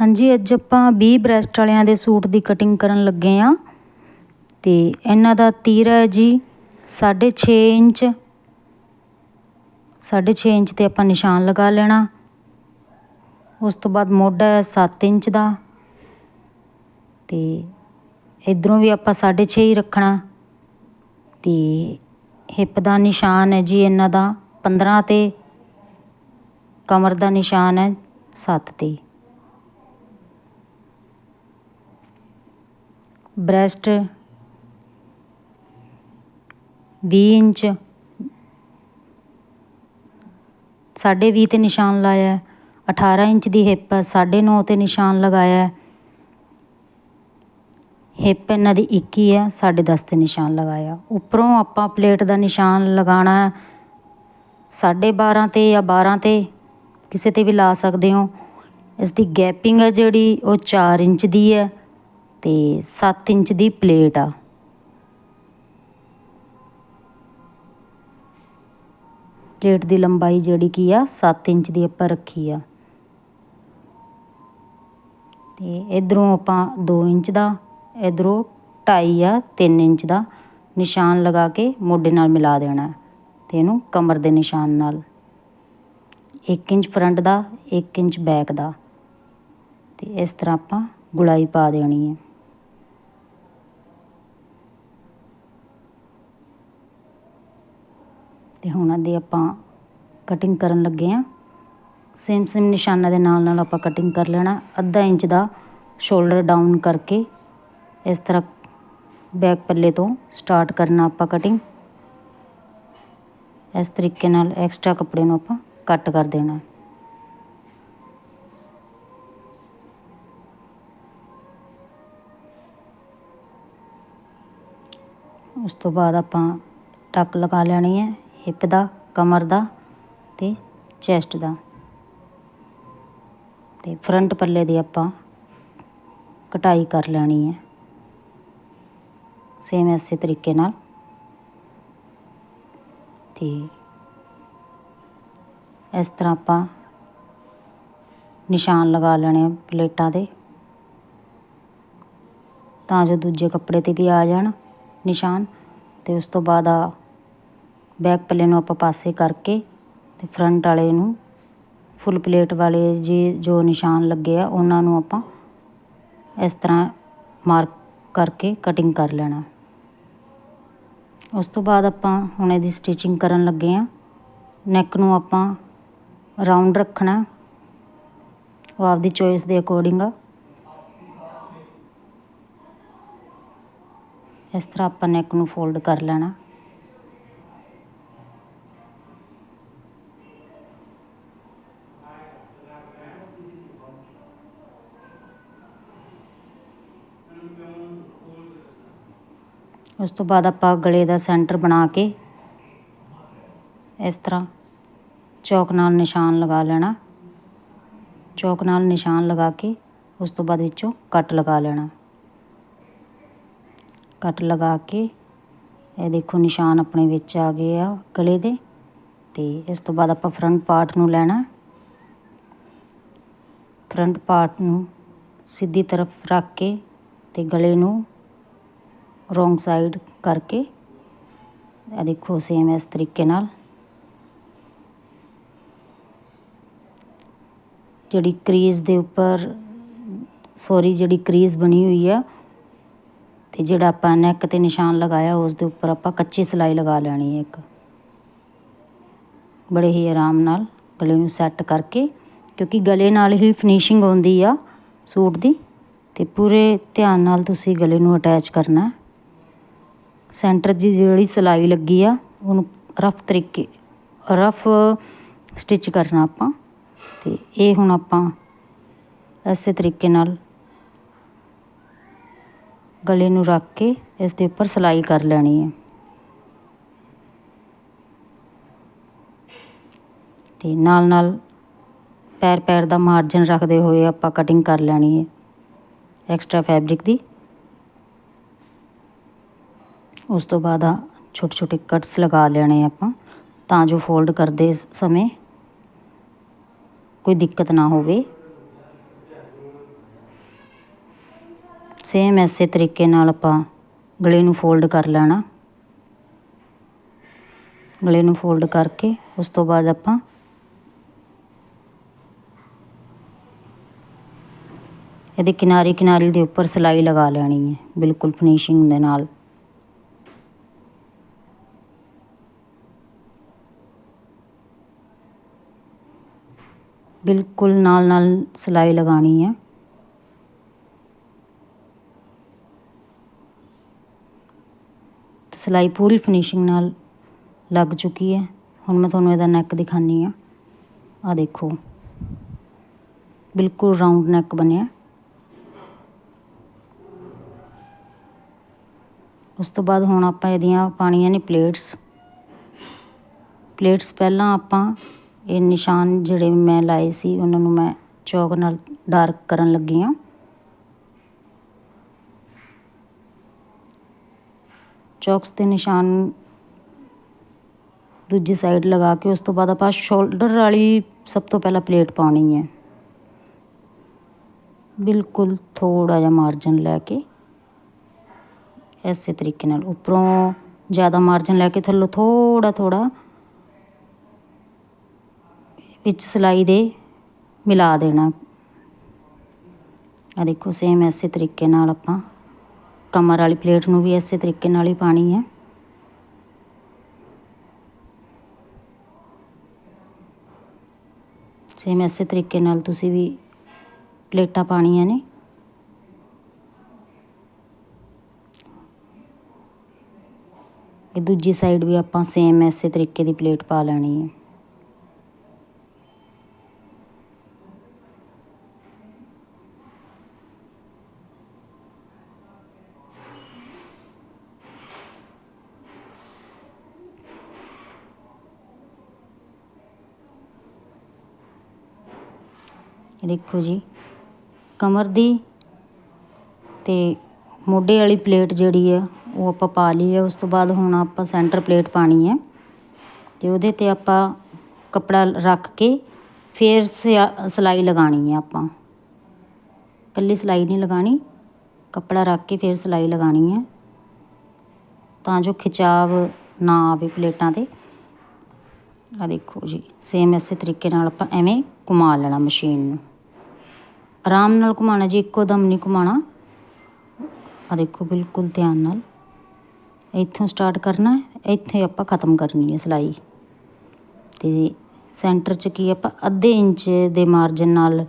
ਹਾਂਜੀ, ਅੱਜ ਆਪਾਂ 20 ਬ੍ਰੈਸਟ ਵਾਲਿਆਂ ਦੇ ਸੂਟ ਦੀ ਕਟਿੰਗ ਕਰਨ ਲੱਗੇ ਆ ਤੇ ਇਹਨਾਂ ਦਾ ਤੀਰਾ ਹੈ ਜੀ 6.5 ਇੰਚ। 6.5 ਇੰਚ ਤੇ ਆਪਾਂ ਨਿਸ਼ਾਨ ਲਗਾ ਲੈਣਾ। ਉਸ ਤੋਂ ਬਾਅਦ ਮੋਢਾ ਹੈ 7 ਇੰਚ ਦਾ। ਤੇ ਇਧਰੋਂ ਵੀ ਆਪਾਂ 6.5 ਹੀ ਰੱਖਣਾ। ਤੇ ਹਿੱਪ ਦਾ ਨਿਸ਼ਾਨ ਹੈ ਜੀ ਇਹਨਾਂ ਦਾ 15 ਤੇ। ਕਮਰ ਦਾ ਨਿਸ਼ਾਨ ਹੈ 7 ਤੇ। ਬ੍ਰੈਸਟ 20 ਇੰਚ, ਸਾਢੇ 20 ਤੇ ਨਿਸ਼ਾਨ ਲਾਇਆ 18 ਇੰਚ ਦੀ ਹਿੱਪ ਹੈ 9.5 ਤੇ ਨਿਸ਼ਾਨ ਲਗਾਇਆ ਹਿੱਪ ਇਹਨਾਂ ਦੀ 21 ਹੈ 10.5 ਤੇ ਨਿਸ਼ਾਨ ਲਗਾਇਆ। ਉੱਪਰੋਂ ਆਪਾਂ ਪਲੇਟ ਦਾ ਨਿਸ਼ਾਨ ਲਗਾਉਣਾ 12.5 ਤੇ ਜਾਂ 12 ਤੇ ਕਿਸੇ ਤੇ ਵੀ ਲਾ ਸਕਦੇ ਹੋ। ਇਸ ਦੀ ਗੈਪਿੰਗ ਹੈ ਜਿਹੜੀ, ਉਹ 4 ਇੰਚ ਦੀ ਹੈ। ਤੇ 7 ਇੰਚ ਦੀ ਪਲੇਟ ਆ। ਪਲੇਟ ਦੀ ਲੰਬਾਈ ਜਿਹੜੀ ਕੀ ਆ 7 ਇੰਚ ਦੀ ਆਪਾਂ ਰੱਖੀ ਆ। ਤੇ ਇਧਰੋਂ ਆਪਾਂ 2 ਇੰਚ ਦਾ, ਇਧਰੋਂ 2.5 ਆ 3 ਇੰਚ ਦਾ ਨਿਸ਼ਾਨ ਲਗਾ ਕੇ ਮੋਢੇ ਨਾਲ ਮਿਲਾ ਦੇਣਾ ਤੇ ਇਹਨੂੰ ਕਮਰ ਦੇ ਨਿਸ਼ਾਨ ਨਾਲ। 1 ਇੰਚ ਫਰੰਟ ਦਾ 1 ਇੰਚ ਬੈਕ ਦਾ। ਤੇ ਇਸ ਤਰ੍ਹਾਂ ਆਪਾਂ ਗੁਲਾਈ ਪਾ ਦੇਣੀ ਹੈ। ਤੇ ਹੁਣ ਇਹਦੀ ਆਪਾਂ ਕਟਿੰਗ ਕਰਨ ਲੱਗੇ ਆ। ਸੇਮ ਸੇਮ ਨਿਸ਼ਾਨਾਂ ਦੇ ਨਾਲ ਨਾਲ ਆਪਾਂ ਕਟਿੰਗ ਕਰ ਲੈਣਾ। ਅੱਧਾ ਇੰਚ ਦਾ ਸ਼ੋਲਡਰ ਡਾਊਨ ਕਰਕੇ ਇਸ ਤਰ੍ਹਾਂ ਬੈਕ ਪੱਲੇ ਤੋਂ ਸਟਾਰਟ ਕਰਨਾ ਆਪਾਂ ਕਟਿੰਗ ਇਸ ਤਰੀਕੇ ਨਾਲ ਐਕਸਟਰਾ ਕੱਪੜੇ ਨੂੰ ਆਪਾਂ ਕੱਟ ਕਰ ਦੇਣਾ। ਉਸ ਤੋਂ ਬਾਅਦ ਆਪਾਂ ਟੱਕ ਲਗਾ ਲੈਣੀ ਹੈ। ਹਿੱਪ ਦਾ, ਕਮਰ ਦਾ ਤੇ ਚੈਸਟ ਦਾ। ਤੇ ਫਰੰਟ ਪੱਲੇ ਦੀ ਆਪਾਂ ਕਟਾਈ ਕਰ ਲੈਣੀ ਹੈ। ਸੇਮ ਇਸੇ ਤਰੀਕੇ ਨਾਲ। ਤੇ ਇਸ ਤਰ੍ਹਾਂ ਆਪਾਂ ਨਿਸ਼ਾਨ ਲਗਾ ਲੈਣੇ ਪਲੇਟਾਂ ਦੇ। ਤਾਂ ਜੋ ਦੂਜੇ ਕੱਪੜੇ ਤੇ ਵੀ ਆ ਜਾਣ ਨਿਸ਼ਾਨ ਤੇ ਉਸ ਤੋਂ ਬਾਅਦ ਆ ਬੈਕ ਪੱਲੇ ਨੂੰ ਆਪਾਂ ਪਾਸੇ ਕਰਕੇ ਤੇ ਫਰੰਟ ਵਾਲੇ ਨੂੰ ਫੁੱਲ ਪਲੇਟ ਵਾਲੇ ਜੀ ਜੋ ਨਿਸ਼ਾਨ ਲੱਗੇ ਆ, ਉਹਨਾਂ ਨੂੰ ਆਪਾਂ ਇਸ ਤਰ੍ਹਾਂ ਮਾਰਕ ਕਰਕੇ ਕਟਿੰਗ ਕਰ ਲੈਣਾ। ਉਸ ਤੋਂ ਬਾਅਦ ਆਪਾਂ ਹੁਣ ਇਹਦੀ ਸਟਿਚਿੰਗ ਕਰਨ ਲੱਗੇ ਆ। ਨੈਕ ਨੂੰ ਆਪਾਂ ਰਾਉਂਡ ਰੱਖਣਾ। ਉਹ ਆਪਦੀ ਚੋਇਸ ਦੇ ਅਕੋਰਡਿੰਗ ਆ। ਇਸ ਤਰ੍ਹਾਂ ਆਪਾਂ ਨੈਕ ਨੂੰ ਫੋਲਡ ਕਰ ਲੈਣਾ। ਉਸ ਤੋਂ ਬਾਅਦ ਆਪਾਂ ਗਲੇ ਦਾ ਸੈਂਟਰ ਬਣਾ ਕੇ ਇਸ ਤਰ੍ਹਾਂ ਚੌਕ ਨਾਲ ਨਿਸ਼ਾਨ ਲਗਾ ਲੈਣਾ। ਚੌਕ ਨਾਲ ਨਿਸ਼ਾਨ ਲਗਾ ਕੇ ਉਸ ਤੋਂ ਬਾਅਦ ਵਿੱਚੋਂ ਕੱਟ ਲਗਾ ਲੈਣਾ। ਕੱਟ ਲਗਾ ਕੇ ਇਹ ਦੇਖੋ ਨਿਸ਼ਾਨ ਆਪਣੇ ਵਿੱਚ ਆ ਗਏ ਆ ਗਲੇ ਦੇ ਤੇ ਇਸ ਤੋਂ ਬਾਅਦ ਆਪਾਂ ਫਰੰਟ ਪਾਰਟ ਨੂੰ ਲੈਣਾ। ਫਰੰਟ ਪਾਰਟ ਨੂੰ ਸਿੱਧੀ ਤਰਫ ਰੱਖ ਕੇ ਤੇ ਗਲੇ ਨੂੰ ਰੋਂਗ ਸਾਈਡ ਕਰਕੇ। ਇਹ ਦੇਖੋ ਸੇਮ ਇਸ ਤਰੀਕੇ ਨਾਲ। ਜਿਹੜੀ ਕਰੀਜ਼ ਦੇ ਉੱਪਰ ਸੌਰੀ ਜਿਹੜੀ ਕਰੀਜ਼ ਬਣੀ ਹੋਈ ਆ, ਤੇ ਜਿਹੜਾ ਆਪਾਂ ਨੈਕ ਤੇ ਨਿਸ਼ਾਨ ਲਗਾਇਆ, ਉਸ ਦੇ ਉੱਪਰ ਆਪਾਂ ਕੱਚੀ ਸਲਾਈ ਲਗਾ ਲੈਣੀ ਹੈ ਇੱਕ। ਬੜੇ ਹੀ ਆਰਾਮ ਨਾਲ ਗਲੇ ਨੂੰ ਸੈੱਟ ਕਰਕੇ, ਕਿਉਂਕਿ ਗਲੇ ਨਾਲ ਹੀ ਫਿਨਿਸ਼ਿੰਗ ਆਉਂਦੀ ਆ ਸੂਟ ਦੀ, ਤੇ ਪੂਰੇ ਧਿਆਨ ਨਾਲ ਤੁਸੀਂ ਗਲੇ ਨੂੰ ਅਟੈਚ ਕਰਨਾ ਸੈਂਟਰ ਦੀ ਜਿਹੜੀ ਸਿਲਾਈ ਲੱਗੀ ਆ, ਉਹਨੂੰ ਰਫ ਤਰੀਕੇ, ਰਫ ਸਟਿਚ ਕਰਨਾ ਆਪਾਂ। ਤੇ ਇਹ ਹੁਣ ਆਪਾਂ ਇਸੇ ਤਰੀਕੇ ਨਾਲ ਗਲੇ ਨੂੰ ਰੱਖ ਕੇ ਇਸ ਦੇ ਉੱਪਰ ਸਿਲਾਈ ਕਰ ਲੈਣੀ ਹੈ ਤੇ ਨਾਲ ਨਾਲ ਪੈਰ ਪੈਰ ਦਾ ਮਾਰਜਨ ਰੱਖਦੇ ਹੋਏ ਆਪਾਂ ਕਟਿੰਗ ਕਰ ਲੈਣੀ ਹੈ ਐਕਸਟਰਾ ਫੈਬਰਿਕ ਦੀ। ਉਸ ਤੋਂ ਬਾਅਦ ਆ ਛੋਟੇ ਛੋਟੇ ਕਟਸ ਲਗਾ ਲੈਣੇ ਆਪਾਂ, ਤਾਂ ਜੋ ਫੋਲਡ ਕਰਦੇ ਸਮੇਂ ਕੋਈ ਦਿੱਕਤ ਨਾ ਹੋਵੇ। ਸੇਮ ਐਸੇ ਤਰੀਕੇ ਨਾਲ ਆਪਾਂ ਗਲੇ ਨੂੰ ਫੋਲਡ ਕਰ ਲੈਣਾ। ਗਲੇ ਨੂੰ ਫੋਲਡ ਕਰਕੇ ਉਸ ਤੋਂ ਬਾਅਦ ਆਪਾਂ ਇਹਦੇ ਕਿਨਾਰੇ ਕਿਨਾਰੇ ਦੇ ਉੱਪਰ ਸਿਲਾਈ ਲਗਾ ਲੈਣੀ ਹੈ, ਬਿਲਕੁਲ ਫਿਨਿਸ਼ਿੰਗ ਦੇ ਨਾਲ। ਬਿਲਕੁਲ ਨਾਲ ਨਾਲ ਸਿਲਾਈ ਲਗਾਣੀ ਹੈ। ਸਿਲਾਈ ਪੂਰੀ ਫਿਨਿਸ਼ਿੰਗ ਨਾਲ ਲੱਗ ਚੁੱਕੀ ਹੈ। ਹੁਣ ਮੈਂ ਤੁਹਾਨੂੰ ਇਹਦਾ ਨੈਕ ਦਿਖਾਨੀ ਆ ਆ ਦੇਖੋ। ਬਿਲਕੁਲ ਰਾਉਂਡ ਨੈਕ ਬਣਿਆ। ਉਸ ਤੋਂ ਬਾਅਦ ਹੁਣ ਆਪਾਂ ਇਹਦੀਆਂ ਪਾਣੀਆਂ ਨੇ ਪਲੇਟਸ ਪਲੇਟਸ ਪਹਿਲਾਂ ਆਪਾਂ ਇਹ ਨਿਸ਼ਾਨ ਜਿਹੜੇ ਮੈਂ ਲਾਏ ਸੀ, ਉਹਨਾਂ ਨੂੰ ਮੈਂ ਚੌਕ ਨਾਲ ਡਾਰਕ ਕਰਨ ਲੱਗੀ ਹਾਂ। ਚੌਕਸ ਤੇ ਨਿਸ਼ਾਨ ਦੂਜੀ ਸਾਈਡ ਲਗਾ ਕੇ ਉਸ ਤੋਂ ਬਾਅਦ ਆਪਾਂ ਸ਼ੋਲਡਰ ਵਾਲੀ ਸਭ ਤੋਂ ਪਹਿਲਾਂ ਪਲੇਟ ਪਾਉਣੀ ਹੈ। ਬਿਲਕੁਲ ਥੋੜਾ ਜਿਹਾ ਮਾਰਜਨ ਲੈ ਕੇ ਇਸੇ ਤਰੀਕੇ ਨਾਲ ਉੱਪਰੋਂ ਜ਼ਿਆਦਾ ਮਾਰਜਨ ਲੈ ਕੇ ਥੱਲੋਂ ਥੋੜਾ ਥੋੜਾ ਵਿੱਚ ਸਿਲਾਈ ਦੇ ਮਿਲਾ ਦੇਣਾ। ਆ ਦੇਖੋ ਸੇਮ ਐਸੇ ਤਰੀਕੇ ਨਾਲ ਆਪਾਂ ਕਮਰ ਵਾਲੀ ਪਲੇਟ ਨੂੰ ਵੀ ਐਸੇ ਤਰੀਕੇ ਨਾਲ ਹੀ ਪਾਣੀ ਹੈ। ਸੇਮ ਐਸੇ ਤਰੀਕੇ ਨਾਲ ਤੁਸੀਂ ਵੀ ਪਲੇਟਾਂ ਪਾਣੀਆਂ ਨੇ। ਇਹ ਦੂਜੀ ਸਾਈਡ ਵੀ ਆਪਾਂ ਸੇਮ ਐਸੇ ਤਰੀਕੇ ਦੀ ਪਲੇਟ ਪਾ ਲੈਣੀ ਹੈ। ਦੇਖੋ ਜੀ, ਕਮਰ ਦੀ ਤੇ ਮੋਢੇ ਵਾਲੀ ਪਲੇਟ ਜਿਹੜੀ ਆ, ਉਹ ਆਪਾਂ ਪਾ ਲਈ ਹੈ ਉਸ ਤੋਂ ਬਾਅਦ ਹੁਣ ਆਪਾਂ ਸੈਂਟਰ ਪਲੇਟ ਪਾਣੀ ਹੈ ਤੇ ਉਹਦੇ ਤੇ ਆਪਾਂ ਕਪੜਾ ਰੱਖ ਕੇ ਫੇਰ ਸਿਆ- ਸਿਲਾਈ ਲਗਾਣੀ ਹੈ ਆਪਾਂ। ਕੱਲੀ ਸਿਲਾਈ ਨਹੀਂ ਲਗਾਣੀ, ਕਪੜਾ ਰੱਖ ਕੇ ਫੇਰ ਸਿਲਾਈ ਲਗਾਣੀ ਹੈ ਤਾਂ ਜੋ ਖਿਚਾਵ ਨਾ ਆਵੇ ਪਲੇਟਾਂ ਤੇ। ਆ ਦੇਖੋ ਜੀ ਸੇਮ ਇਸੇ ਤਰੀਕੇ ਨਾਲ ਆਪਾਂ ਐਵੇਂ ਘੁਮਾ ਲੈਣਾ ਮਸ਼ੀਨ ਨੂੰ। ਆਰਾਮ ਨਾਲ ਘੁਮਾਣਾ ਜੀ ਇੱਕੋ ਦਮ ਨਹੀਂ ਘੁਮਾਣਾ ਆ ਦੇਖੋ ਬਿਲਕੁਲ ਧਿਆਨ ਨਾਲ। ਇੱਥੋਂ ਸਟਾਰਟ ਕਰਨਾ ਹੈ, ਇੱਥੇ ਆਪਾਂ ਖਤਮ ਕਰਨੀ ਹੈ ਸਿਲਾਈ। ਤੇ ਸੈਂਟਰ 'ਚ ਕੀ ਆਪਾਂ ਅੱਧੇ ਇੰਚ ਦੇ ਮਾਰਜਨ ਨਾਲ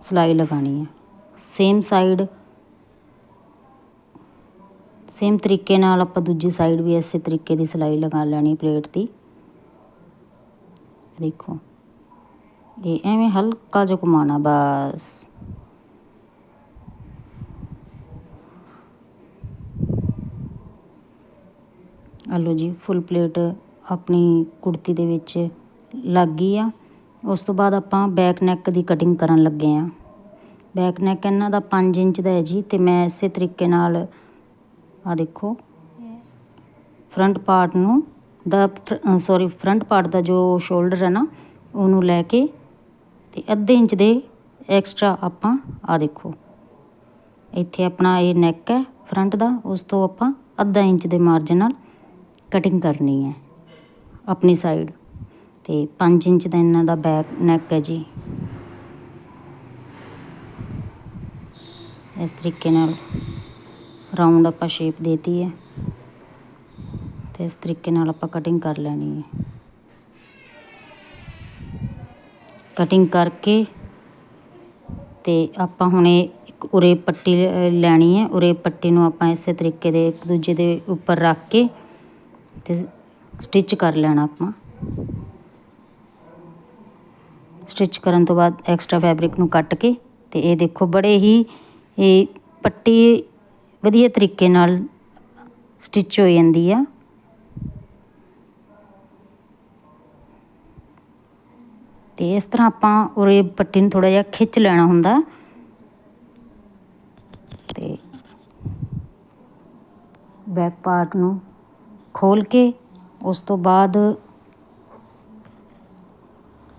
ਸਿਲਾਈ ਲਗਾਣੀ ਹੈ। ਸੇਮ ਸਾਈਡ ਸੇਮ ਤਰੀਕੇ ਨਾਲ ਆਪਾਂ ਦੂਜੀ ਸਾਈਡ ਵੀ ਇਸੇ ਤਰੀਕੇ ਦੀ ਸਿਲਾਈ ਲਗਾ ਲੈਣੀ ਪਲੇਟ ਦੀ। ਦੇਖੋ। ਇਹ ਐਵੇਂ ਹਲਕਾ ਜਿਹਾ ਘੁਮਾਉਣਾ ਬਸ। ਆਲੋ ਜੀ ਫੁੱਲ ਪਲੇਟ ਆਪਣੀ ਕੁੜਤੀ ਦੇ ਵਿੱਚ ਲੱਗ ਗਈ ਆ। ਉਸ ਤੋਂ ਬਾਅਦ ਆਪਾਂ ਬੈਕ ਨੈਕ ਦੀ ਕਟਿੰਗ ਕਰਨ ਲੱਗੇ ਆ। ਬੈਕ ਨੈਕ ਇਹਨਾਂ ਦਾ 5 ਇੰਚ ਦਾ ਹੈ ਜੀ, ਤੇ ਮੈਂ ਇਸੇ ਤਰੀਕੇ ਨਾਲ ਆ ਦੇਖੋ ਫਰੰਟ ਪਾਰਟ ਨੂੰ, ਦਾ ਸੌਰੀ ਫਰੰਟ ਪਾਰਟ ਦਾ ਜੋ ਸ਼ੋਲਡਰ ਹੈ ਨਾ, ਉਹਨੂੰ ਲੈ ਕੇ ਤੇ ਅੱਧੇ ਇੰਚ ਦੇ ਐਕਸਟਰਾ ਆਪਾਂ ਆ ਦੇਖੋ। ਇੱਥੇ ਆਪਣਾ ਇਹ ਨੈਕ ਹੈ ਫਰੰਟ ਦਾ, ਉਸ ਤੋਂ ਆਪਾਂ ਅੱਧਾ ਇੰਚ ਦੇ ਮਾਰਜਨ ਨਾਲ ਕਟਿੰਗ ਕਰਨੀ ਹੈ ਆਪਣੀ ਸਾਈਡ ਤੇ 5 ਇੰਚ ਦਾ ਇਹਨਾਂ ਦਾ ਬੈਕ ਨੈਕ ਹੈ ਜੀ। ਇਸ ਤਰੀਕੇ ਨਾਲ ਰਾਉਂਡ ਆਪਾਂ ਸ਼ੇਪ ਦੇਤੀ ਹੈ। ਤੇ ਇਸ ਤਰੀਕੇ ਨਾਲ ਆਪਾਂ ਕਟਿੰਗ ਕਰ ਲੈਣੀ ਹੈ। ਕਟਿੰਗ ਕਰਕੇ ਅਤੇ ਆਪਾਂ ਹੁਣ ਇਹ ਇੱਕ ਉਰੇ ਪੱਟੀ ਲ- ਲੈਣੀ ਹੈ। ਉਰੇ ਪੱਟੀ ਨੂੰ ਆਪਾਂ ਇਸੇ ਤਰੀਕੇ ਦੇ ਇੱਕ ਦੂਜੇ ਦੇ ਉੱਪਰ ਰੱਖ ਕੇ ਅਤੇ ਸਟਿਚ ਕਰ ਲੈਣਾ ਆਪਾਂ। ਸਟਿਚ ਕਰਨ ਤੋਂ ਬਾਅਦ ਐਕਸਟਰਾ ਫੈਬਰਿਕ ਨੂੰ ਕੱਟ ਕੇ ਅਤੇ ਇਹ ਦੇਖੋ ਬੜੇ ਹੀ ਇਹ ਪੱਟੀ ਵਧੀਆ ਤਰੀਕੇ ਨਾਲ ਸਟਿਚ ਹੋ ਜਾਂਦੀ ਆ। ਤੇ ਇਸ ਤਰ੍ਹਾਂ ਆਪਾਂ ਉਰੇ ਪੱਟੀ ਨੂੰ ਥੋੜਾ ਜਿਹਾ ਖਿੱਚ ਲੈਣਾ ਹੁੰਦਾ। ਤੇ ਬੈਕ ਪਾਰਟ ਨੂੰ ਖੋਲ ਕੇ ਉਸ ਤੋਂ ਬਾਅਦ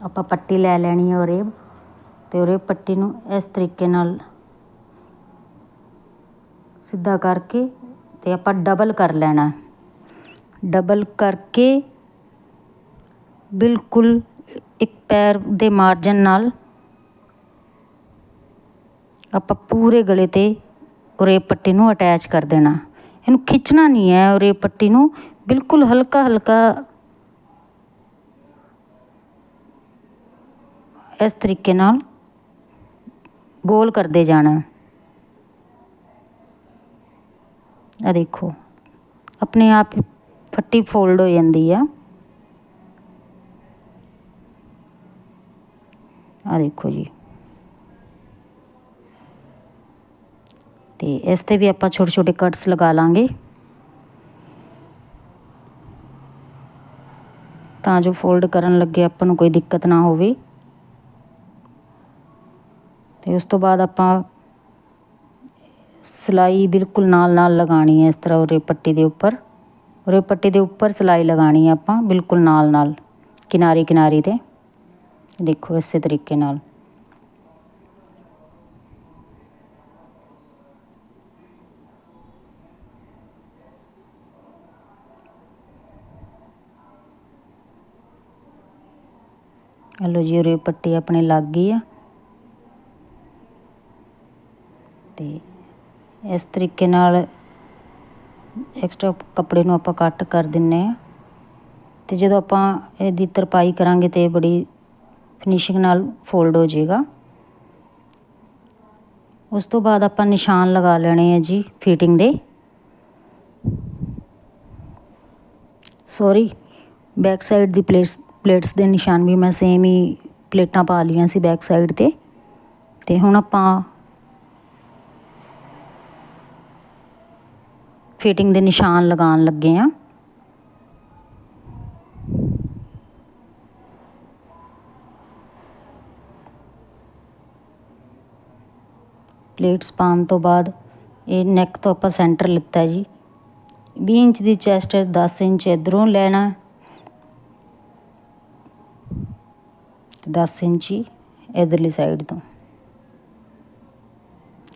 ਆਪਾਂ ਪੱਟੀ ਲੈ ਲੈਣੀ ਹੈ ਉਰੇ ਤੇ ਉਰੇ ਪੱਟੀ ਨੂੰ ਇਸ ਤਰੀਕੇ ਨਾਲ ਸਿੱਧਾ ਕਰਕੇ ਤੇ ਆਪਾਂ ਡਬਲ ਕਰ ਲੈਣਾ। ਡਬਲ ਕਰਕੇ ਬਿਲਕੁਲ ਇੱਕ ਪੈਰ ਦੇ ਮਾਰਜਨ ਨਾਲ ਆਪਾਂ ਪੂਰੇ ਗਲੇ ਤੇ ਉਰੇ ਪੱਟੀ ਨੂੰ ਅਟੈਚ ਕਰ ਦੇਣਾ। ਇਹਨੂੰ ਖਿੱਚਣਾ ਨਹੀਂ ਹੈ, ਉਰੇ ਪੱਟੀ ਨੂੰ ਬਿਲਕੁਲ ਹਲਕਾ ਹਲਕਾ ਇਸ ਤਰੀਕੇ ਨਾਲ ਗੋਲ ਕਰਦੇ ਜਾਣਾ। ਆ ਦੇਖੋ, ਆਪਣੇ ਆਪ ਹੀ ਫੱਟੀ ਫੋਲਡ ਹੋ ਜਾਂਦੀ ਆ। ਆ ਦੇਖੋ ਜੀ। ਤੇ ਇਸ ਤੇ ਵੀ ਆਪਾਂ ਛੋਟੇ ਛੋਟੇ ਕਟਸ ਲਗਾ ਲਾਂਗੇ। ਤਾਂ ਜੋ ਫੋਲਡ ਕਰਨ ਲੱਗੇ ਆਪਾਂ ਨੂੰ ਕੋਈ ਦਿੱਕਤ ਨਾ ਹੋਵੇ। ਤੇ ਉਸ ਤੋਂ ਬਾਅਦ ਆਪਾਂ ਸਿਲਾਈ ਬਿਲਕੁਲ ਨਾਲ ਨਾਲ ਲਗਾਣੀ ਹੈ ਇਸ ਤਰ੍ਹਾਂ ਉਰੇ ਪੱਟੀ ਦੇ ਉੱਪਰ। ਉਰੇ ਪੱਟੀ ਦੇ ਉੱਪਰ ਸਿਲਾਈ ਲਗਾਣੀ ਹੈ ਆਪਾਂ ਬਿਲਕੁਲ ਨਾਲ ਨਾਲ ਕਿਨਾਰੀ ਕਿਨਾਰੀ ਤੇ। ਦੇਖੋ ਇਸੇ ਤਰੀਕੇ ਨਾਲ। ਹਲੋ ਜੀ, ਉਰੇ ਪੱਟੀ ਆਪਣੇ ਲੱਗ ਗਈ ਆ। ਤੇ ਇਸ ਤਰੀਕੇ ਨਾਲ ਐਕਸਟਰਾ ਕੱਪੜੇ ਨੂੰ ਆਪਾਂ ਕੱਟ ਕਰ ਦਿੰਨੇ ਆ। ਤੇ ਜਦੋਂ ਆਪਾਂ ਇਹਦੀ ਤਰਪਾਈ ਕਰਾਂਗੇ ਤੇ ਬੜੀ ਫਿਨਿਸ਼ਿੰਗ ਨਾਲ ਫੋਲਡ ਹੋ ਜਾਏਗਾ। ਉਸ ਤੋਂ ਬਾਅਦ ਆਪਾਂ ਨਿਸ਼ਾਨ ਲਗਾ ਲੈਣੇ ਆ ਜੀ ਫਿਟਿੰਗ ਦੇ। ਸੌਰੀ ਬੈਕ ਸਾਈਡ ਦੀ ਪਲੇਟਸ ਪਲੇਟਸ ਦੇ ਨਿਸ਼ਾਨ ਵੀ ਮੈਂ ਸੇਮ ਹੀ ਪਲੇਟਾਂ ਪਾ ਲੀਆਂ ਸੀ ਬੈਕ ਸਾਈਡ ਤੇ। ਤੇ ਹੁਣ ਆਪਾਂ ਫਿਟਿੰਗ ਦੇ ਨਿਸ਼ਾਨ ਲਗਾਉਣ ਲੱਗੇ ਆ। ਪਲੇਟਸ ਪਾਉਣ ਤੋਂ ਬਾਅਦ ਇਹ ਨੈਕ ਤੋਂ ਆਪਾਂ ਸੈਂਟਰ ਲਿੱਤਾ ਜੀ। 20 ਇੰਚ ਦੀ ਚੈਸਟ 10 ਇੰਚ ਇਧਰੋਂ ਲੈਣਾ। ਤੇ 10 ਇੰਚੀ ਇਧਰਲੀ ਸਾਈਡ ਤੋਂ।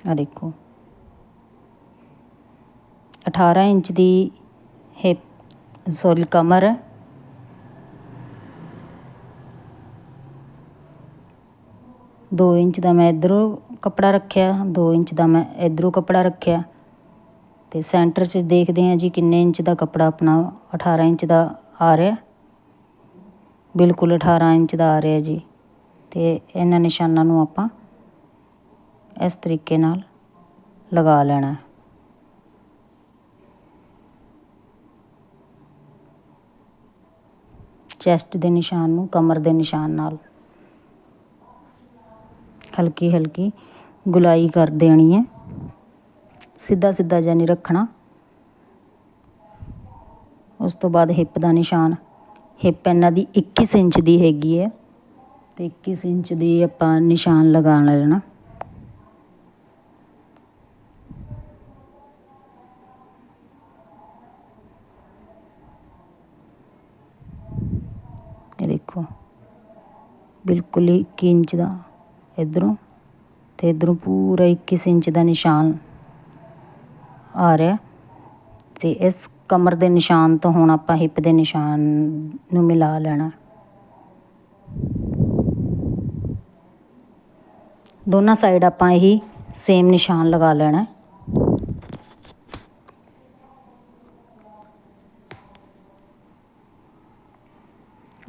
ਆ ਦੇਖੋ। 18 ਇੰਚ ਦੀ ਹਿਪ ਸੋਰੀ ਕਮਰ। ਹੈ ਦੋ ਇੰਚ ਦਾ ਮੈਂ ਇਧਰੋਂ ਕੱਪੜਾ ਰੱਖਿਆ 2 ਇੰਚ ਦਾ ਮੈਂ ਇਧਰੋਂ ਕੱਪੜਾ ਰੱਖਿਆ। ਤੇ ਸੈਂਟਰ 'ਚ ਦੇਖਦੇ ਹਾਂ ਜੀ ਕਿੰਨੇ ਇੰਚ ਦਾ ਕੱਪੜਾ ਆਪਣਾ 18 ਇੰਚ ਦਾ ਆ ਰਿਹਾ। ਬਿਲਕੁਲ 18 ਇੰਚ ਦਾ ਆ ਰਿਹਾ ਜੀ। ਤੇ ਇਹਨਾਂ ਨਿਸ਼ਾਨਾਂ ਨੂੰ ਆਪਾਂ ਇਸ ਤਰੀਕੇ ਨਾਲ ਲਗਾ ਲੈਣਾ। ਚੈਸਟ ਦੇ ਨਿਸ਼ਾਨ ਨੂੰ, ਕਮਰ ਦੇ ਨਿਸ਼ਾਨ ਨਾਲ। ਹਲਕੀ ਹਲਕੀ ਗੁਲਾਈ ਕਰ ਦੇਣੀ ਹੈ। ਸਿੱਧਾ ਸਿੱਧਾ ਜਿਹਾ ਨਹੀਂ ਰੱਖਣਾ। ਉਸ ਤੋਂ ਬਾਅਦ ਹਿੱਪ ਦਾ ਨਿਸ਼ਾਨ। ਹਿੱਪ ਇਹਨਾਂ ਦੀ 21 ਇੰਚ ਦੀ ਹੈਗੀ ਹੈ ਤੇ 21 ਇੰਚ ਦੀ ਆਪਾਂ ਨਿਸ਼ਾਨ ਲਗਾ ਲੈਣਾ। ਇਹ ਦੇਖੋ, ਬਿਲਕੁਲ ਹੀ 21 ਇੰਚ ਦਾ ਇਧਰੋਂ। ਤੇ ਇਧਰੋਂ ਪੂਰਾ 21 ਇੰਚ ਦਾ ਨਿਸ਼ਾਨ ਆ ਰਿਹਾ ਤੇ ਇਸ ਕਮਰ ਦੇ ਨਿਸ਼ਾਨ ਤੋਂ ਹੁਣ ਆਪਾਂ ਹਿੱਪ ਦੇ ਨਿਸ਼ਾਨ ਨੂੰ ਮਿਲਾ ਲੈਣਾ। ਦੋਨਾਂ ਸਾਈਡ ਆਪਾਂ ਇਹੀ ਸੇਮ ਨਿਸ਼ਾਨ ਲਗਾ ਲੈਣਾ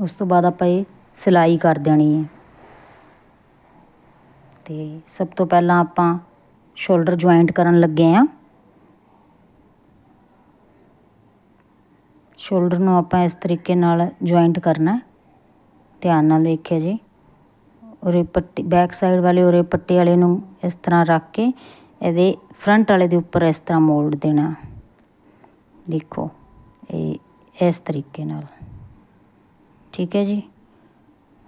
ਉਸ ਤੋਂ ਬਾਅਦ ਆਪਾਂ ਇਹ ਸਿਲਾਈ ਕਰ ਦੇਣੀ ਹੈ। ਤੇ ਸਭ ਤੋਂ ਪਹਿਲਾਂ ਆਪਾਂ ਸ਼ੋਲਡਰ ਜੁਆਇੰਟ ਕਰਨ ਲੱਗੇ ਆ ਸ਼ੋਲਡਰ ਨੂੰ ਆਪਾਂ ਇਸ ਤਰੀਕੇ ਨਾਲ ਜੁਆਇੰਟ ਕਰਨਾ ਧਿਆਨ ਨਾਲ ਵੇਖਿਆ ਜੀ। ਉਰੇ ਪੱਟੀ ਬੈਕ ਸਾਈਡ ਵਾਲੇ ਉਰੇ ਪੱਟੇ ਵਾਲੇ ਨੂੰ ਇਸ ਤਰ੍ਹਾਂ ਰੱਖ ਕੇ ਇਹਦੇ ਫਰੰਟ ਵਾਲੇ ਦੇ ਉੱਪਰ ਇਸ ਤਰ੍ਹਾਂ ਮੋੜ ਦੇਣਾ। ਦੇਖੋ, ਇਹ ਇਸ ਤਰੀਕੇ ਨਾਲ। ਠੀਕ ਹੈ ਜੀ?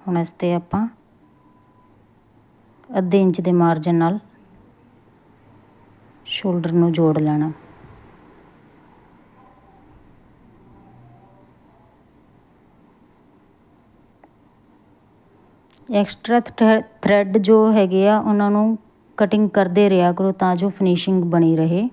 ਹੁਣ ਇਸ ਤੇ ਆਪਾਂ ਅੱਧੇ ਇੰਚ ਦੇ ਮਾਰਜਨ ਨਾਲ ਸ਼ੋਲਡਰ ਨੂੰ ਜੋੜ ਲੈਣਾ। ਐਕਸਟਰਾ ਥਰੈਡ ਜੋ ਹੈਗੇ ਆ, ਉਹਨਾਂ ਨੂੰ ਕਟਿੰਗ ਕਰਦੇ ਰਿਹਾ ਕਰੋ ਤਾਂ ਜੋ ਫਿਨਿਸ਼ਿੰਗ ਬਣੀ ਰਹੇ।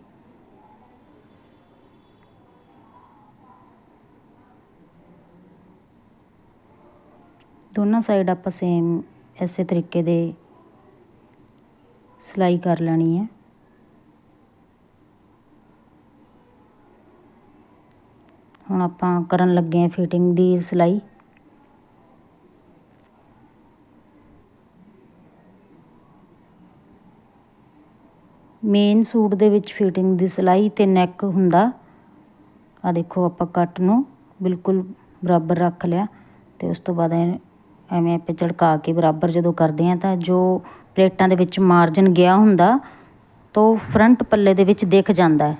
ਦੋਨਾਂ ਸਾਈਡ ਆਪਾਂ ਸੇਮ ਇਸੇ ਤਰੀਕੇ ਦੇ ਸਿਲਾਈ ਕਰ ਲੈਣੀ ਹੈ। ਹੁਣ ਆਪਾਂ ਕਰਨ ਲੱਗੇ ਹਾਂ ਫਿਟਿੰਗ ਦੀ ਸਿਲਾਈ। ਮੇਨ ਸੂਟ ਦੇ ਵਿੱਚ ਫਿਟਿੰਗ ਦੀ ਸਿਲਾਈ ਤੇ ਨੈਕ ਹੁੰਦਾ। ਆ ਦੇਖੋ ਆਪਾਂ ਕੱਟ ਨੂੰ ਬਿਲਕੁਲ ਬਰਾਬਰ ਰੱਖ ਲਿਆ ਤੇ ਉਸ ਤੋਂ ਬਾਅਦ ਐਵੇਂ ਆਪਾਂ ਝੜਕਾ ਕੇ ਬਰਾਬਰ ਜਦੋਂ ਕਰਦੇ ਆ ਤਾਂ ਜੋ ਪਲੇਟਾਂ ਦੇ ਵਿੱਚ ਮਾਰਜਨ ਗਿਆ ਹੁੰਦਾ ਤਾਂ ਉਹ ਫਰੰਟ ਪੱਲੇ ਦੇ ਵਿੱਚ ਦਿਖ ਜਾਂਦਾ ਹੈ।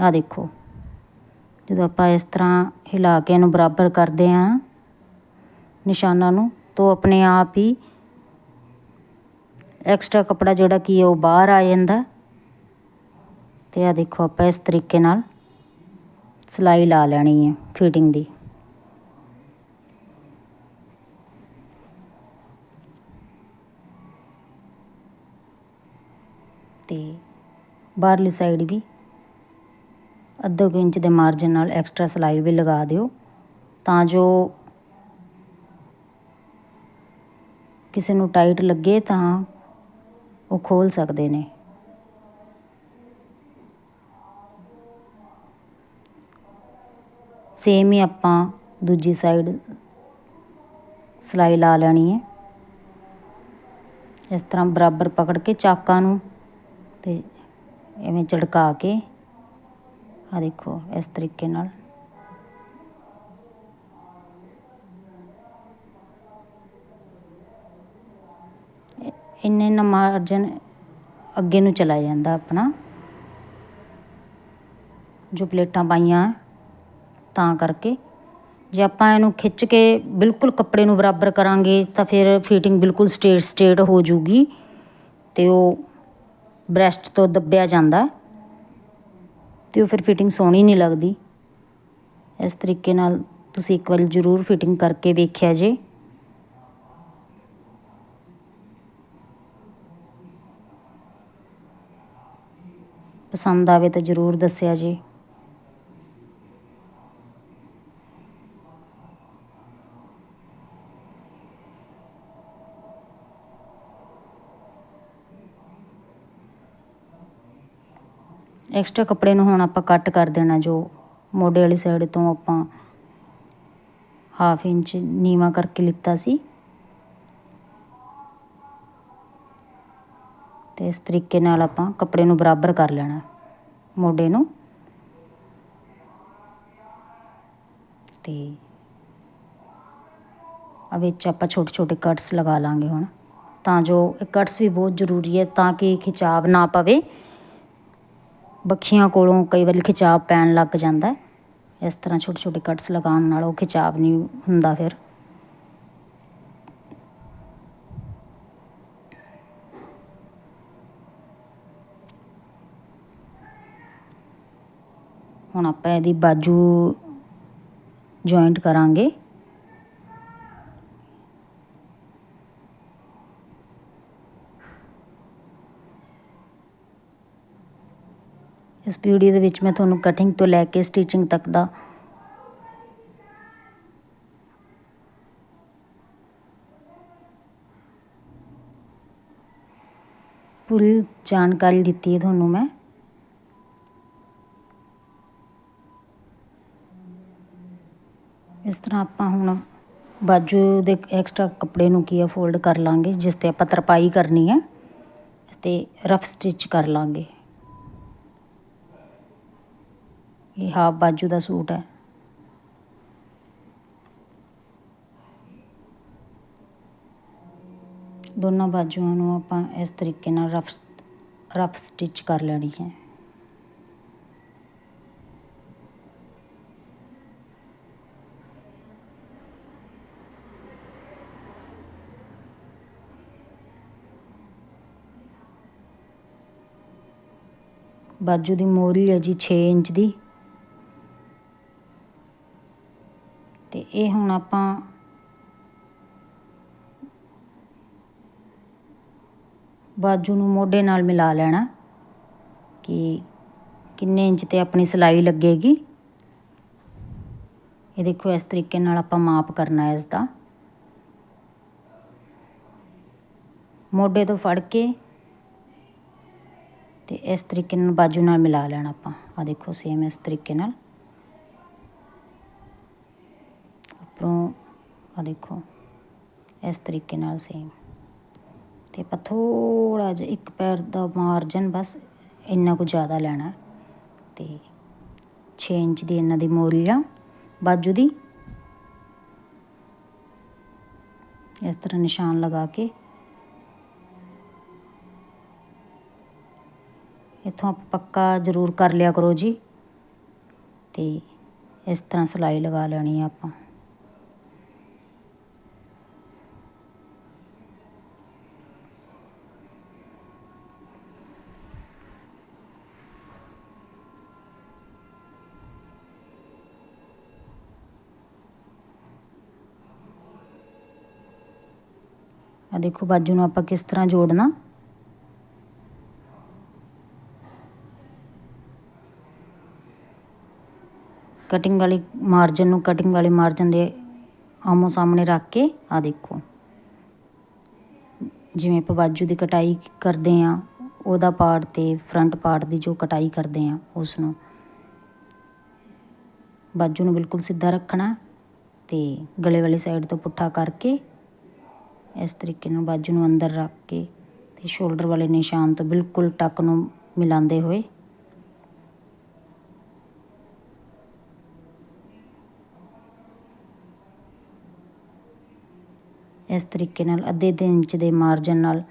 ਆ ਦੇਖੋ। ਜਦੋਂ ਆਪਾਂ ਇਸ ਤਰ੍ਹਾਂ ਹਿਲਾ ਕੇ ਇਹਨੂੰ ਬਰਾਬਰ ਕਰਦੇ ਹਾਂ, ਨਿਸ਼ਾਨਾਂ ਨੂੰ, ਤਾਂ ਆਪਣੇ ਆਪ ਹੀ ਐਕਸਟਰਾ ਕਪੜਾ ਜਿਹੜਾ ਕੀ ਹੈ ਉਹ ਬਾਹਰ ਆ ਜਾਂਦਾ ਤੇ ਆ ਦੇਖੋ ਆਪਾਂ ਇਸ ਤਰੀਕੇ ਨਾਲ ਸਿਲਾਈ ਲਾ ਲੈਣੀ ਹੈ ਫਿਟਿੰਗ ਦੀ। ਤੇ ਬਾਹਰਲੀ ਸਾਈਡ ਵੀ ਅੱਧਾ ਕੁ ਇੰਚ ਦੇ ਮਾਰਜਨ ਨਾਲ ਐਕਸਟਰਾ ਸਿਲਾਈ ਵੀ ਲਗਾ ਦਿਓ, ਤਾਂ ਜੋ ਕਿਸੇ ਨੂੰ ਟਾਈਟ ਲੱਗੇ ਤਾਂ ਉਹ ਖੋਲ ਸਕਦੇ ਨੇ। ਸੇਮ ਹੀ ਆਪਾਂ ਦੂਜੀ ਸਾਈਡ ਸਿਲਾਈ ਲਾ ਲੈਣੀ ਹੈ। ਇਸ ਤਰ੍ਹਾਂ ਬਰਾਬਰ ਪਕੜ ਕੇ ਚਾਕਾਂ ਨੂੰ ਤੇ ਐਵੇਂ ਝੜਕਾ ਕੇ ਆ ਦੇਖੋ ਇਸ ਤਰੀਕੇ ਨਾਲ। ਇੰਨੇ ਨਾ ਮਾਰਜਨ ਅੱਗੇ ਨੂੰ ਚਲਾ ਜਾਂਦਾ ਆਪਣਾ। ਜੋ ਪਲੇਟਾਂ ਪਾਈਆਂ ਤਾਂ ਕਰਕੇ। ਜੇ ਆਪਾਂ ਇਹਨੂੰ ਖਿੱਚ ਕੇ ਬਿਲਕੁਲ ਕੱਪੜੇ ਨੂੰ ਬਰਾਬਰ ਕਰਾਂਗੇ ਤਾਂ ਫਿਰ ਫਿਟਿੰਗ ਬਿਲਕੁਲ ਸਟੇਟ ਸਟੇਟ ਹੋ ਜੂਗੀ। ਤੇ ਉਹ ਬ੍ਰੈਸਟ ਤੋਂ ਦੱਬਿਆ ਜਾਂਦਾ ਹੈ ਤੇ ਉਹ ਫਿਰ ਫਿਟਿੰਗ ਸੋਹਣੀ ਨਹੀਂ ਲੱਗਦੀ। ਇਸ ਤਰੀਕੇ ਨਾਲ ਤੁਸੀਂ ਇੱਕ ਵਾਰੀ ਜ਼ਰੂਰ ਫਿਟਿੰਗ ਕਰਕੇ ਵੇਖਿਆ ਜੇ। ਪਸੰਦ ਆਵੇ ਤਾਂ ਜ਼ਰੂਰ ਦੱਸਿਆ ਜੀ। ਐਕਸਟਰਾ ਕੱਪੜੇ ਨੂੰ ਹੁਣ ਆਪਾਂ ਕੱਟ ਕਰ ਦੇਣਾ ਜੋ ਮੋਢੇ ਵਾਲੀ ਸਾਈਡ ਤੋਂ ਆਪਾਂ ਹਾਫ ਇੰਚ ਨੀਵਾ ਕਰਕੇ ਲਿੱਤਾ ਸੀ। ਤੇ ਇਸ ਤਰੀਕੇ ਨਾਲ ਆਪਾਂ ਕੱਪੜੇ ਨੂੰ ਬਰਾਬਰ ਕਰ ਲੈਣਾ ਮੋਢੇ ਨੂੰ। ਤੇ ਆ ਵਿੱਚ ਆਪਾਂ ਛੋਟੇ ਛੋਟੇ ਕਟਸ ਲਗਾ ਲਾਂਗੇ ਹੁਣ। ਤਾਂ ਜੋ ਇਹ ਕਟਸ ਵੀ ਬਹੁਤ ਜ਼ਰੂਰੀ ਹੈ ਤਾਂ ਕਿ ਖਿਚਾਵ ਨਾ ਪਵੇ। ਬੱਖੀਆਂ ਕੋਲੋਂ ਕਈ ਵਾਰੀ ਖਿਚਾਵ ਪੈਣ ਲੱਗ ਜਾਂਦਾ ਇਸ ਤਰ੍ਹਾਂ ਛੋਟੇ ਛੋਟੇ ਕਟਸ ਲਗਾਉਣ ਨਾਲ ਉਹ ਖਿਚਾਵ ਨਹੀਂ ਹੁੰਦਾ ਫਿਰ। ਹੁਣ ਆਪਾਂ ਇਹਦੀ ਬਾਜੂ ਜੁਆਇੰਟ ਕਰਾਂਗੇ। ਇਸ ਵੀਡੀਓ ਦੇ ਵਿੱਚ ਮੈਂ ਤੁਹਾਨੂੰ ਕਟਿੰਗ ਤੋਂ ਲੈ ਕੇ ਸਟਿਚਿੰਗ ਤੱਕ ਦਾ ਪੂਰੀ ਜਾਣਕਾਰੀ ਦਿੱਤੀ ਹੈ ਤੁਹਾਨੂੰ ਮੈਂ। ਇਸ ਤਰ੍ਹਾਂ ਆਪਾਂ ਹੁਣ ਬਾਜੂ ਦੇ ਐਕਸਟਰਾ ਕੱਪੜੇ ਨੂੰ ਕੀ ਆ ਫੋਲਡ ਕਰ ਲਾਂਗੇ, ਜਿਸ ਤੇ ਆਪਾਂ ਤਰਪਾਈ ਕਰਨੀ ਹੈ ਤੇ ਰਫ ਸਟਿਚ ਕਰ ਲਾਂਗੇ। ਇਹ ਹਾਫ ਬਾਜੂ ਦਾ ਸੂਟ ਹੈ। ਦੋਨਾਂ ਬਾਜੂਆਂ ਨੂੰ ਆਪਾਂ ਇਸ ਤਰੀਕੇ ਨਾਲ ਰਫ ਰਫ ਸਟਿਚ ਕਰ ਲੈਣੀ ਹੈ। ਬਾਜੂ ਦੀ ਮੋਰੀ ਹੈ ਜੀ 6 ਇੰਚ ਦੀ। ਤੇ ਇਹ ਹੁਣ ਆਪਾਂ ਬਾਜੂ ਨੂੰ ਮੋਢੇ ਨਾਲ ਮਿਲਾ ਲੈਣਾ ਕਿ ਕਿੰਨੇ ਇੰਚ ਤੇ ਆਪਣੀ ਸਿਲਾਈ ਲੱਗੇਗੀ। ਇਹ ਦੇਖੋ, ਇਸ ਤਰੀਕੇ ਨਾਲ ਆਪਾਂ ਮਾਪ ਕਰਨਾ ਹੈ ਇਸ ਦਾ ਮੋਢੇ ਤੋਂ ਫੜ ਕੇ ਤੇ ਇਸ ਤਰੀਕੇ ਨਾਲ ਬਾਜੂ ਨਾਲ ਮਿਲਾ ਲੈਣਾ ਆਪਾਂ। ਆ ਦੇਖੋ ਸੇਮ ਇਸ ਤਰੀਕੇ ਨਾਲ। ਉੱਪਰੋਂ ਆ ਦੇਖੋ, ਇਸ ਤਰੀਕੇ ਨਾਲ ਸੇਮ ਤੇ ਆਪਾਂ ਥੋੜਾ ਜਿਹਾ ਇੱਕ ਪੈਰ ਦਾ ਮਾਰਜਨ ਬਸ ਇੰਨਾ ਕੁ ਜ਼ਿਆਦਾ ਲੈਣਾ ਤੇ 6 ਇੰਚ ਦੀ ਇਹਨਾਂ ਦੀ ਮੋਰੀ ਆ, ਬਾਜੂ ਦੀ। ਇਸ ਤਰ੍ਹਾਂ ਨਿਸ਼ਾਨ ਲਗਾ ਕੇ ਇੱਥੋਂ ਆਪ ਪੱਕਾ ਜ਼ਰੂਰ ਕਰ ਲਿਆ ਕਰੋ ਜੀ ਤੇ ਇਸ ਤਰ੍ਹਾਂ ਸਿਲਾਈ ਲਗਾ ਲੈਣੀ ਆ ਆਪਾਂ। ਦੇਖੋ ਬਾਜੂ ਨੂੰ ਆਪਾਂ ਕਿਸ ਤਰ੍ਹਾਂ ਜੋੜਨਾ। ਕਟਿੰਗ ਵਾਲੀ ਮਾਰਜਨ ਨੂੰ ਕਟਿੰਗ ਵਾਲੇ ਮਾਰਜਨ ਦੇ ਆਮੋ ਸਾਹਮਣੇ ਰੱਖ ਕੇ ਆ ਦੇਖੋ। ਜਿਵੇਂ ਆਪਾਂ ਬਾਜੂ ਦੀ ਕਟਾਈ ਕਰਦੇ ਆ ਉਹਦਾ ਪਾਰਟ ਤੇ ਫਰੰਟ ਪਾਰਟ ਦੀ ਜੋ ਕਟਾਈ ਕਰਦੇ ਆ ਉਸ ਨੂੰ ਬਾਜੂ ਨੂੰ ਬਿਲਕੁਲ ਸਿੱਧਾ ਰੱਖਣਾ ਤੇ ਗਲੇ ਵਾਲੀ ਸਾਈਡ ਤੋਂ ਪੁੱਠਾ ਕਰਕੇ ਇਸ ਤਰੀਕੇ ਨਾਲ ਬਾਜੂ ਨੂੰ ਅੰਦਰ ਰੱਖ ਕੇ ਤੇ ਸ਼ੋਲਡਰ ਵਾਲੇ ਨਿਸ਼ਾਨ ਤੋਂ ਬਿਲਕੁਲ ਟੱਕ ਨੂੰ ਮਿਲਾਉਂਦੇ ਹੋਏ। ਇਸ ਤਰੀਕੇ ਨਾਲ ਅੱਧੇ ਦੇ ਇੰਚ ਦੇ ਮਾਰਜਨ ਨਾਲ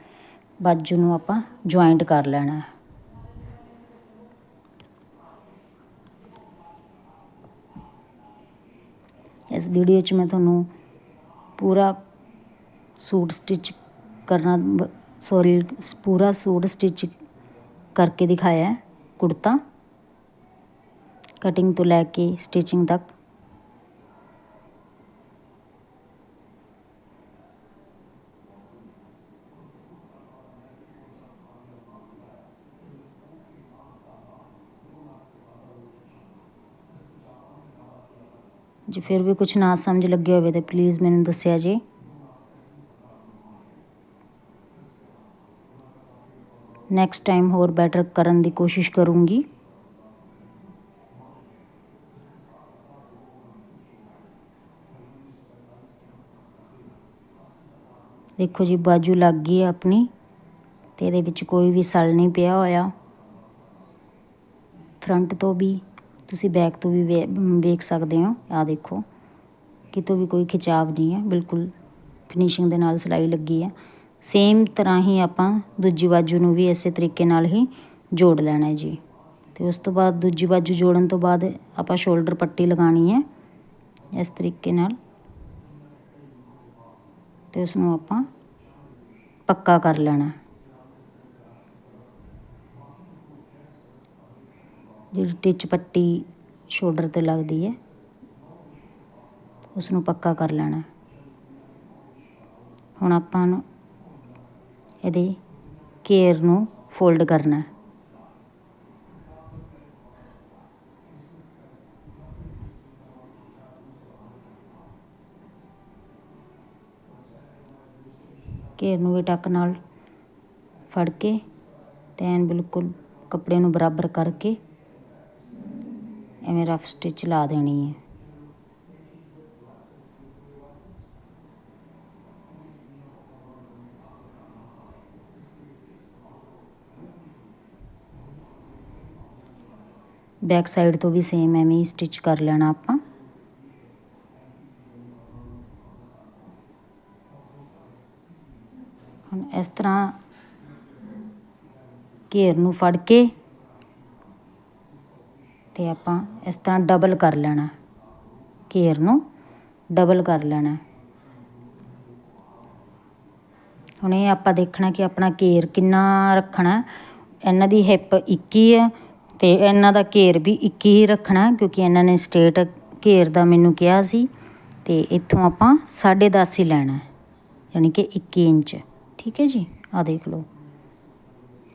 ਬਾਜੂ ਨੂੰ ਆਪਾਂ ਜੁਆਇੰਟ ਕਰ ਲੈਣਾ ਹੈ। ਇਸ ਵੀਡੀਓ 'ਚ ਮੈਂ ਤੁਹਾਨੂੰ ਪੂਰਾ ਸੂਟ ਸਟਿਚ ਕਰਨਾ ਸੌਰੀ ਪੂਰਾ ਸੂਟ ਸਟਿਚ ਕਰਕੇ ਦਿਖਾਇਆ ਹੈ, ਕੁੜਤਾ। ਕਟਿੰਗ ਤੋਂ ਲੈ ਕੇ ਸਟਿਚਿੰਗ ਤੱਕ। ਜੇ ਫਿਰ ਵੀ ਕੁਝ ਨਾ ਸਮਝ ਲੱਗਿਆ ਹੋਵੇ ਤਾਂ ਪਲੀਜ਼ ਮੈਨੂੰ ਦੱਸਿਆ ਜੀ। ਨੈਕਸਟ ਟਾਈਮ ਹੋਰ ਬੈਟਰ ਕਰਨ ਦੀ ਕੋਸ਼ਿਸ਼ ਕਰੂੰਗੀ। ਦੇਖੋ ਜੀ, ਬਾਜੂ ਲੱਗ ਗਈ ਹੈ ਆਪਣੀ ਤੇ ਇਹਦੇ ਵਿੱਚ ਕੋਈ ਵੀ ਸਲ ਨਹੀਂ ਪਿਆ ਹੋਇਆ। ਫਰੰਟ ਤੋਂ ਵੀ, ਤੁਸੀਂ ਬੈਕ ਤੋਂ ਵੀ ਵੇ- ਵੇਖ ਸਕਦੇ ਹੋ। ਆ ਦੇਖੋ, ਕਿਤੋਂ ਵੀ ਕੋਈ ਖਿਚਾਵ ਨਹੀਂ ਹੈ ਬਿਲਕੁਲ ਫਿਨਿਸ਼ਿੰਗ ਦੇ ਨਾਲ ਸਿਲਾਈ ਲੱਗੀ ਹੈ ਸੇਮ ਤਰ੍ਹਾਂ ਹੀ ਆਪਾਂ ਦੂਜੀ ਬਾਜੂ ਨੂੰ ਵੀ ਇਸੇ ਤਰੀਕੇ ਨਾਲ ਹੀ ਜੋੜ ਲੈਣਾ ਜੀ। ਤੇ ਉਸ ਤੋਂ ਬਾਅਦ ਦੂਜੀ ਬਾਜੂ ਜੋੜਨ ਤੋਂ ਬਾਅਦ ਆਪਾਂ ਸ਼ੋਲਡਰ ਪੱਟੀ ਲਗਾਣੀ ਹੈ। ਇਸ ਤਰੀਕੇ ਨਾਲ। ਤੇ ਉਸ ਨੂੰ ਆਪਾਂ ਪੱਕਾ ਕਰ ਲੈਣਾ ਜਿਹੜੀ ਟਿਚ ਪੱਟੀ ਸ਼ੋਲਡਰ ਤੇ ਲੱਗਦੀ ਹੈ ਉਸ ਨੂੰ ਪੱਕਾ ਕਰ ਲੈਣਾ ਹੁਣ ਆਪਾਂ ਨੂੰ ਇਹਦੇ ਕੇਰ ਨੂੰ ਫੋਲਡ ਕਰਨਾ ਘੇਰ ਨੂੰ ਵੀ ਟੱਕ ਨਾਲ ਫੜ ਕੇ ਤੇ ਐਨ ਬਿਲਕੁਲ ਕੱਪੜੇ ਨੂੰ ਬਰਾਬਰ ਕਰਕੇ ਐਵੇਂ ਰਫ ਸਟਿਚ ਲਾ ਦੇਣੀ ਹੈ। ਬੈਕ ਸਾਈਡ ਤੋਂ ਵੀ ਸੇਮ ਐਵੇਂ ਹੀ ਸਟਿਚ ਕਰ ਲੈਣਾ ਆਪਾਂ। ਹੁਣ ਇਸ ਤਰ੍ਹਾਂ ਘੇਰ ਨੂੰ ਫੜ ਕੇ ਤੇ ਆਪਾਂ ਇਸ ਤਰ੍ਹਾਂ ਡਬਲ ਕਰ ਲੈਣਾ। ਘੇਰ ਨੂੰ ਡਬਲ ਕਰ ਲੈਣਾ। ਹੁਣ ਇਹ ਆਪਾਂ ਦੇਖਣਾ ਕਿ ਆਪਣਾ ਘੇਰ ਕਿੰਨਾ ਰੱਖਣਾ। ਇਹਨਾਂ ਦੀ ਹਿੱਪ 21 ਹੈ। ਤੇ ਇਹਨਾਂ ਦਾ ਘੇਰ ਵੀ 21 ਹੀ ਰੱਖਣਾ ਕਿਉਂਕਿ ਇਹਨਾਂ ਨੇ ਸਟੇਟ ਘੇਰ ਦਾ ਮੈਨੂੰ ਕਿਹਾ ਸੀ ਤੇ ਇੱਥੋਂ ਆਪਾਂ 10.5 ਹੀ ਲੈਣਾ ਹੈ, ਯਾਨੀ ਕਿ 21 ਇੰਚ। ਠੀਕ ਹੈ ਜੀ? ਆ ਦੇਖ ਲਓ।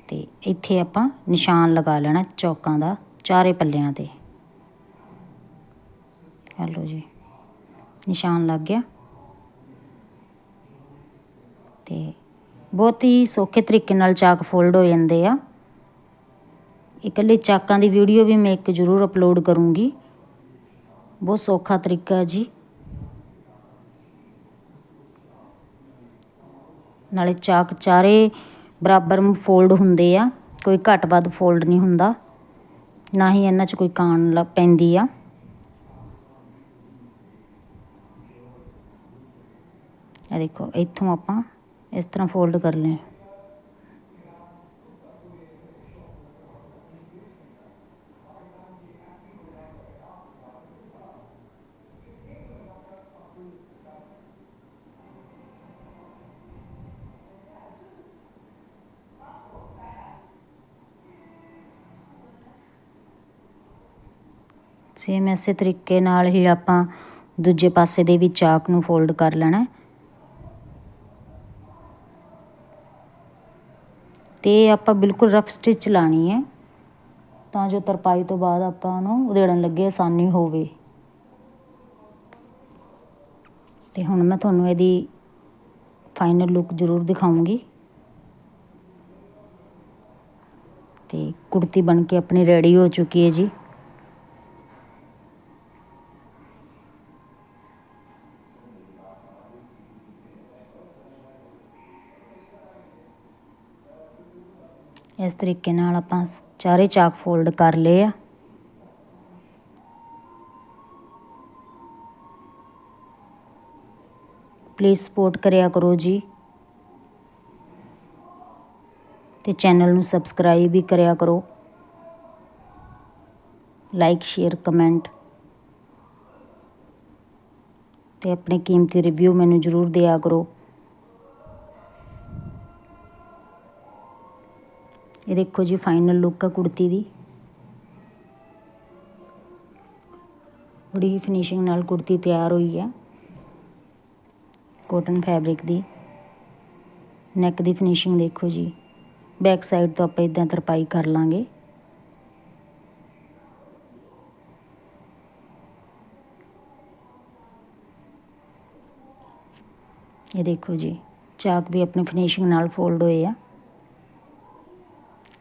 ਤੇ ਇੱਥੇ ਆਪਾਂ ਨਿਸ਼ਾਨ ਲਗਾ ਲੈਣਾ ਚੌਕਾਂ ਦਾ ਚਾਰੇ ਪੱਲਿਆਂ ਤੇ। ਲਓ ਜੀ। ਨਿਸ਼ਾਨ ਲੱਗ ਗਿਆ। ਤੇ ਬਹੁਤ ਹੀ ਸੌਖੇ ਤਰੀਕੇ ਨਾਲ ਚਾਕ ਫੋਲਡ ਹੋ ਜਾਂਦੇ ਆ। ਇਕੱਲੇ ਚਾਕਾਂ ਦੀ ਵੀਡੀਓ ਵੀ ਮੈਂ ਇੱਕ ਜ਼ਰੂਰ ਅਪਲੋਡ ਕਰੂੰਗੀ। ਬਹੁਤ ਸੌਖਾ ਤਰੀਕਾ ਹੈ ਜੀ। ਨਾਲੇ ਚਾਕ ਚਾਰੇ ਬਰਾਬਰ ਫੋਲਡ ਹੁੰਦੇ ਆ, ਕੋਈ ਘੱਟ ਵੱਧ ਫੋਲਡ ਨਹੀਂ ਹੁੰਦਾ। ਨਾ ਹੀ ਇਹਨਾਂ 'ਚ ਕੋਈ ਕਾਣ ਲ ਪੈਂਦੀ ਆ। ਇਹ ਦੇਖੋ, ਇੱਥੋਂ ਆਪਾਂ ਇਸ ਤਰ੍ਹਾਂ ਫੋਲਡ ਕਰ ਲਏ। ਸੇਮ ਇਸੇ ਤਰੀਕੇ ਨਾਲ ਹੀ ਆਪਾਂ ਦੂਜੇ ਪਾਸੇ ਦੇ ਵੀ ਚਾਕ ਨੂੰ ਫੋਲਡ ਕਰ ਲੈਣਾ ਹੈ। ਤੇ ਆਪਾਂ ਬਿਲਕੁਲ ਰਫ ਸਟਿਚ ਲਾਣੀ ਹੈ। ਤਾਂ ਜੋ ਤਰਪਾਈ ਤੋਂ ਬਾਅਦ ਆਪਾਂ ਉਹਨੂੰ ਉਧੇੜਨ ਲੱਗੇ, ਆਸਾਨੀ ਹੋਵੇ। ਤੇ ਹੁਣ ਮੈਂ ਤੁਹਾਨੂੰ ਇਹਦੀ ਫਾਈਨਲ ਲੁੱਕ ਜ਼ਰੂਰ ਦਿਖਾਉਂਗੀ। ਤੇ ਕੁੜਤੀ ਬਣ ਕੇ ਆਪਣੀ ਰੈਡੀ ਹੋ ਚੁੱਕੀ ਹੈ ਜੀ। ਇਸ ਤਰੀਕੇ ਨਾਲ ਆਪਾਂ ਚਾਰੇ ਚਾਕ ਫੋਲਡ ਕਰ ਲਏ ਆ। ਪਲੀਜ਼ ਸਪੋਰਟ ਕਰਿਆ ਕਰੋ ਜੀ। ਤੇ ਚੈਨਲ ਨੂੰ ਸਬਸਕ੍ਰਾਈਬ ਵੀ ਕਰਿਆ ਕਰੋ। ਲਾਈਕ ਸ਼ੇਅਰ ਕਮੈਂਟ ਤੇ ਆਪਣੇ ਕੀਮਤੀ ਰਿਵਿਊ ਮੈਨੂੰ ਜ਼ਰੂਰ ਦਿਆ ਕਰੋ। ਇਹ ਦੇਖੋ ਜੀ ਫਾਈਨਲ ਲੁੱਕ ਆ ਕੁੜਤੀ ਦੀ। ਬੜੀ ਫਿਨਿਸ਼ਿੰਗ ਨਾਲ ਕੁੜਤੀ ਤਿਆਰ ਹੋਈ ਆ। ਕੋਟਨ ਫੈਬਰਿਕ ਦੀ। ਨੈਕ ਦੀ ਫਿਨਿਸ਼ਿੰਗ ਦੇਖੋ ਜੀ। ਬੈਕ ਸਾਈਡ ਤੋਂ ਆਪਾਂ ਇਦਾਂ ਤਰਪਾਈ ਕਰ ਲਾਂਗੇ। ਇਹ ਦੇਖੋ ਜੀ, ਚਾਕ ਵੀ ਆਪਣੇ ਫਿਨਿਸ਼ਿੰਗ ਨਾਲ ਫੋਲਡ ਹੋਏ ਆ।